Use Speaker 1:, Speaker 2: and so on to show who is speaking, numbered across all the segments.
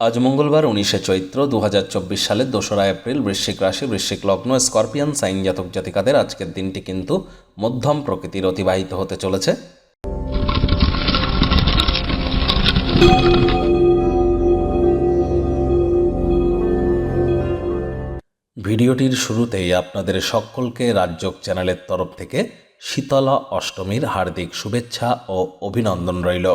Speaker 1: আজ মঙ্গলবার উনিশে চৈত্র দু হাজার চব্বিশ সালের দোসরা এপ্রিল বৃশ্চিক রাশি, বৃশ্চিক লগ্ন, স্করপিয়ান, সাইন জাতক জাতিকাদের আজকের দিনটি কিন্তু মধ্যম প্রকৃতির অতিবাহিত হতে চলেছে। ভিডিওটির শুরুতেই আপনাদের সকলকে রাজ্যক চ্যানেলের তরফ থেকে শীতলা অষ্টমীর হার্দিক শুভেচ্ছা ও অভিনন্দন রইল।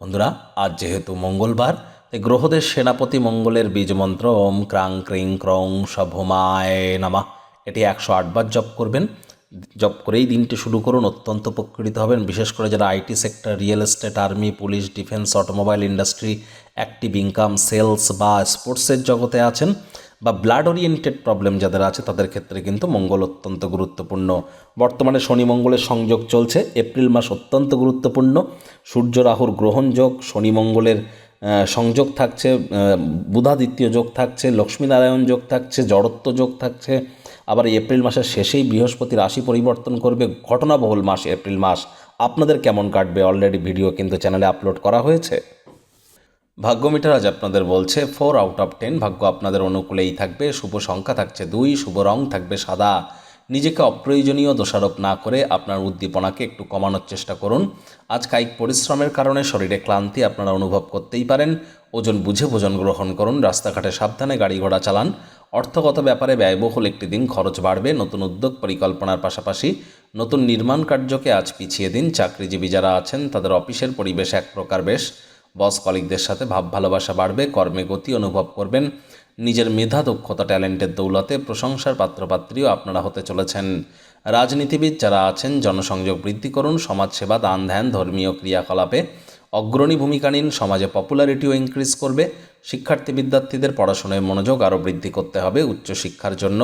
Speaker 1: বন্ধুরা, আজ যেহেতু মঙ্গলবার গ্রহদের সেনাপতি মঙ্গলের বীজমন্ত্র, ওম ক্রাং ক্রিং ক্রং সভমায় নামা। এটি একশো আটবার জপ করবেন। জব করেই দিনটি শুরু করুন, অত্যন্ত উপকৃত হবেন। বিশেষ করে যারা IT sector, real estate, army, police, defence, automobile industry, active income, sales বা স্পোর্টসের জগতে আছেন বা ব্লাড ওরিয়েন্টেড প্রবলেম যাদের আছে, তাদের ক্ষেত্রে কিন্তু মঙ্গল অত্যন্ত গুরুত্বপূর্ণ। বর্তমানে শনি মঙ্গলের সংযোগ চলছে। এপ্রিল মাস অত্যন্ত গুরুত্বপূর্ণ। সূর্য, রাহুর গ্রহণযোগ শনি মঙ্গলের সংযোগ থাকছে বুধাদিত্য যোগ থাকছে, লক্ষ্মীনারায়ণ যোগ থাকছে, জড়ত্ব যোগ থাকছে। আবার এপ্রিল মাসের শেষেই বৃহস্পতি রাশি পরিবর্তন করবে, ঘটনাবহুল মাস এপ্রিল মাস। আপনাদের কেমন কাটবে? অলরেডি ভিডিও কিন্তু চ্যানেলে আপলোড করা হয়েছে। ভাগ্য মিটার আজ আপনাদের বলছে ফোর আউট অফ টেন ভাগ্য আপনাদের অনুকূলেই থাকবে। শুভ সংখ্যা থাকছে দুই, শুভ রং থাকবে সাদা। নিজেকে অপ্রয়োজনীয় দোষারোপ না করে আপনার উদ্দীপনাকে একটু কমানোর চেষ্টা করুন। আজ কায়িক পরিশ্রমের কারণে শরীরে ক্লান্তি আপনারা অনুভব করতেই পারেন। ওজন বুঝে ভোজন গ্রহণ করুন। রাস্তাঘাটে সাবধানে গাড়ি ঘোড়া চালান। অর্থগত ব্যাপারে ব্যয়বহুল একটি দিন খরচ বাড়বে। নতুন উদ্যোগ পরিকল্পনার পাশাপাশি নতুন নির্মাণ কার্যকে আজ পিছিয়ে দিন। চাকরিজীবী যারা আছেন, তাদের অফিসের পরিবেশ এক প্রকার বেশ। বস কলিকদের সাথে ভাব ভালোবাসা বাড়বে, কর্মে গতি অনুভব করবেন, নিজের মেধা, দক্ষতা, ট্যালেন্টের দৌলতে প্রশংসার পাত্রপাত্রীও আপনারা হতে চলেছেন। রাজনীতিবিদ যারা আছেন, জনসংযোগ বৃদ্ধি করুন, সমাজসেবা, দান ধ্যান, ধর্মীয় ক্রিয়াকলাপে অগ্রণী ভূমিকা নিন, সমাজে পপুলারিটিও ইনক্রিজ করবে, শিক্ষার্থী বিদ্যার্থীদের পড়াশোনায় মনোযোগ আরও বৃদ্ধি করতে হবে, উচ্চশিক্ষার জন্য।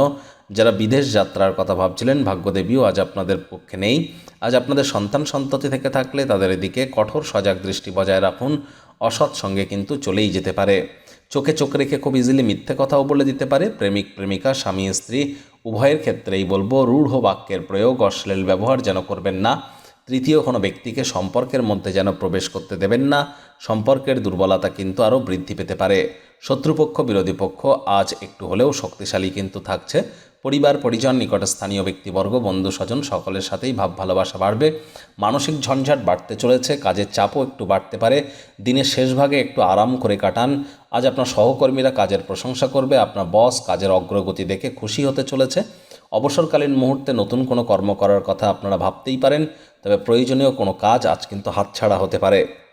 Speaker 1: যারা বিদেশ যাত্রার কথা ভাবছিলেন, ভাগ্যদেবীও আজ আপনাদের পক্ষে নেই। আজ আপনাদের সন্তান সন্ততি থেকে থাকলে তাদের এদিকে কঠোর সজাগ দৃষ্টি বজায় রাখুন। অসৎ সঙ্গে কিন্তু চলেই যেতে পারে। চোখে চোখ রেখে খুব ইজিলি মিথ্যে কথাও বলে দিতে পারে। প্রেমিক, প্রেমিকা, স্বামী, স্ত্রী, উভয়ের ক্ষেত্রেই বলব রূঢ় বাক্যের প্রয়োগ, অশ্লীল ব্যবহার যেন করবেন না। তৃতীয়, কোনো ব্যক্তিকে সম্পর্কের মধ্যে যেন প্রবেশ করতে দেবেন না। সম্পর্কের দুর্বলতা কিন্তু আরও বৃদ্ধি পেতে পারে। শত্রুপক্ষ, বিরোধী পক্ষ আজ একটু হলেও শক্তিশালী কিন্তু থাকছে। পরিবার, পরিজন, নিকটস্থানীয় ব্যক্তিবর্গ, বন্ধু, স্বজন সকলের সাথেই ভাব, ভালোবাসা বাড়বে। মানসিক ঝঞ্ঝাট বাড়তে চলেছে, কাজের চাপও একটু বাড়তে পারে। দিনের শেষ ভাগে একটু আরাম করে কাটান। আজ আপনার সহকর্মীরা কাজের প্রশংসা করবে, আপনার বস কাজের অগ্রগতি দেখে খুশি হতে চলেছে। অবসরকালীন মুহূর্তে নতুন কোনো কর্ম করার কথা আপনারা ভাবতেই পারেন, তবে প্রয়োজনীয় কোনো কাজ আজ কিন্তু হাতছাড়া হতে পারে।